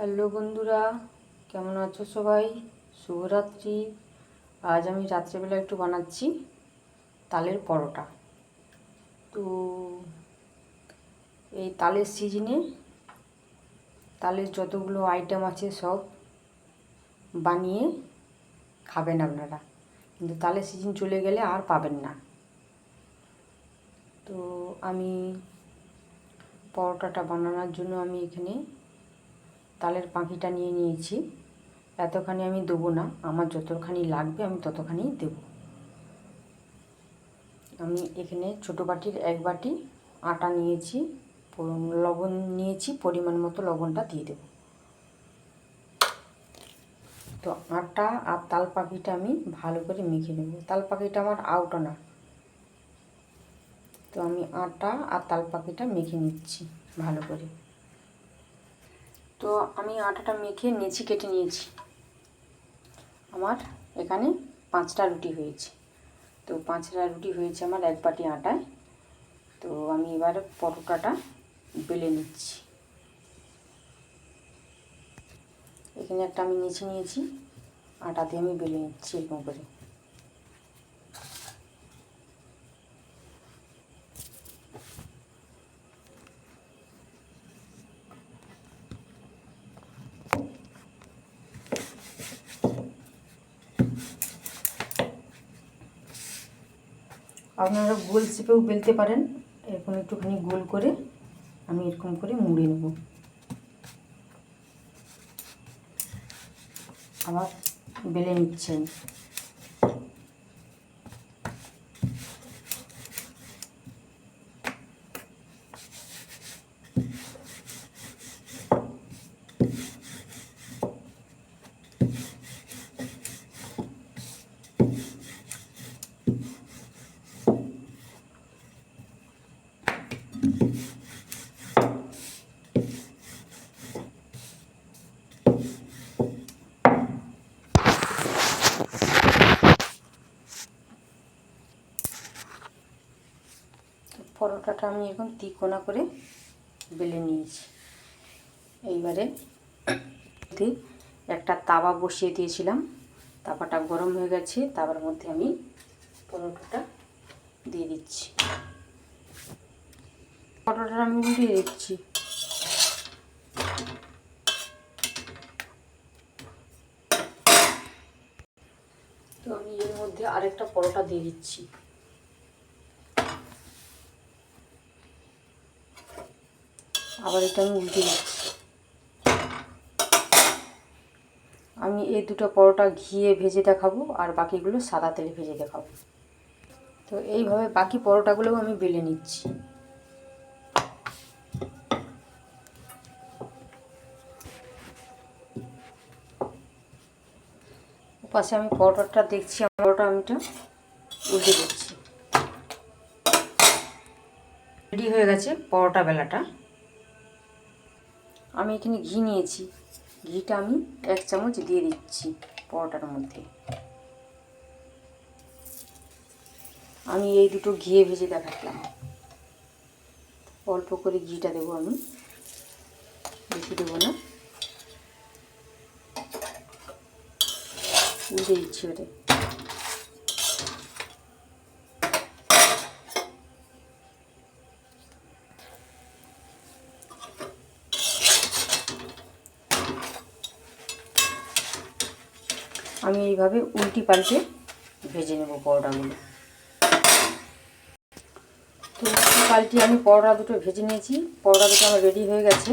Hello বন্ধুরা, কেমন আছো সবাই? শুভরাত্রি। আজ আমি রাত্রেবেলা একটু বানাচ্ছি তালের পরোটা। তো এই তালের সিজনে তালের যতগুলো আইটেম আছে সব বানিয়ে খাবেন আপনারা। কিন্তু তালের সিজন চলে গেলে আর পাবেন না। তো আমি পরোটাটা বানানোর জন্য আমি এখানে তালের পাখিটা নিয়ে নিয়েছি। এতখানি আমি দেবো না, আমার যতখানি লাগবে আমি ততখানি দেব। আমি এখানে ছোটো বাটির এক বাটি আটা নিয়েছি লবণ নিয়েছি, পরিমাণ মতো লবণটা দিয়ে দেব। তো আটা আর তাল পাখিটা আমি ভালো করে মেখে নেব। তাল পাখিটা আমার আউটা না তো আমি আটা আর তাল পাখিটা মেখে নিচ্ছি ভালো করে। তো আমি আটাটা মেখে নেচি কেটে নিয়েছি। আমার এখানে পাঁচটা রুটি হয়েছে। তো পাঁচটা রুটি হয়েছে আমার এক বাটি আটায়। তো আমি এবার পরোটাটা বেলে নিচ্ছি। এখানে একটা আমি নেচে নিয়েছি। আটাতে আমি বেলে নিচ্ছি এরকম করে। আপনারা গোল চেপেও বেলতে পারেন। এরকম একটুখানি গোল করে আমি এরকম করে মুড়ে নেব। আবার বেলে নিচ্ছেন। পরোটাটা আমি এখন তিকোনা করে বেলে নিয়েছি। এইবারে একটা তাওয়া বসিয়ে দিয়েছিলাম। তাওয়াটা গরম হয়ে গেছে, তাওয়ার মধ্যে আমি পরোটাটা দিয়ে দিচ্ছি। পরোটাটা আমি উল্টিয়ে দিচ্ছি। তো আমি এর মধ্যে আরেকটা পরোটা দিয়ে দিচ্ছি। আবার এটা আমি উল্টে দিচ্ছি। আমি এই দুটো পরোটা ঘিয়ে ভেজে দেখাবো, আর বাকিগুলো সাদা তেলে ভেজে দেখাবো। তো এইভাবে বাকি পরোটাগুলোও আমি বেলে নিচ্ছি। পাশে আমি পরোটাটা দেখছি পরোটা আমিটা উল্টে দিচ্ছি। রেডি হয়ে গেছে পরোটা বেলাটা। আমি এখানে ঘি নিয়েছি। ঘিটা আমি এক চামচ দিয়ে দিচ্ছি পরোটার মধ্যে। আমি এই দুটো ঘিয়ে ভেজে দেখালাম। অল্প করে ঘিটা দেবো আমি। বেশি দেবো না। উল্টে দিচ্ছি ওটা আমি এইভাবে উল্টি পাল্টে ভেজে নেব পরোটাগুলো তো উল্টি পাল্টে আমি পরোটা দুটো ভেজে নিয়েছি। পরোটা দুটো আমার রেডি হয়ে গেছে।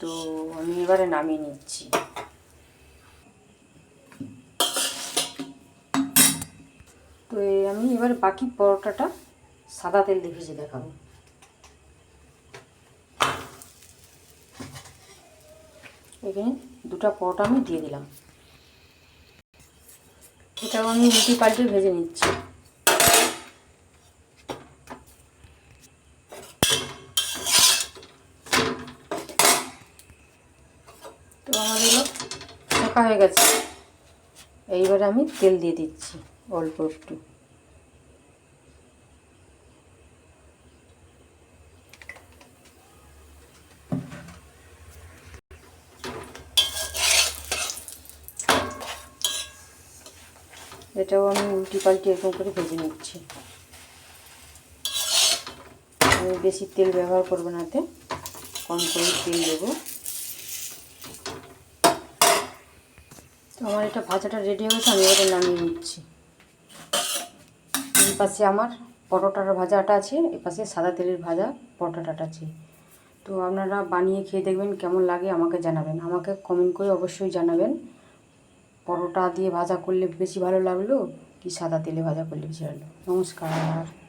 তো আমি এবারে নামিয়ে নিচ্ছি। তো আমি এবার বাকি পরোটাটা সাদা তেল দিয়ে ভেজে দেখাবো। এখানে দুটো পরোটা আমি দিয়ে দিলাম। এটাও আমি রুটি পাল্টে ভেজে নিচ্ছি। তো হলো ফাঁকা হয়ে গেছে। এইবারে আমি তেল দিয়ে দিচ্ছি, অল্প একটু। এটাও আমি উল্টি পাল্টি এরকম করে ভেজে নিচ্ছি। আমি বেশি তেল ব্যবহার করব না এতে, কম করে তেল দেবো। তো আমার এটা ভাজাটা রেডি হয়ে গেছে, আমি এবারে নামিয়ে নিচ্ছি। এই পাশে আমার পরোটার ভাজাটা আছে, এই পাশে সাদা তেলের ভাজা পরোটাটা আছে। তো আপনারা বানিয়ে খেয়ে দেখবেন কেমন লাগে, আমাকে জানাবেন। আমাকে কমেন্ট করে অবশ্যই জানাবেন। পরোটা দিয়ে ভাজা করলে বেশি ভালো লাগল, কি সাদা তেলে ভাজা করলে বেশি ভালো নমস্কার।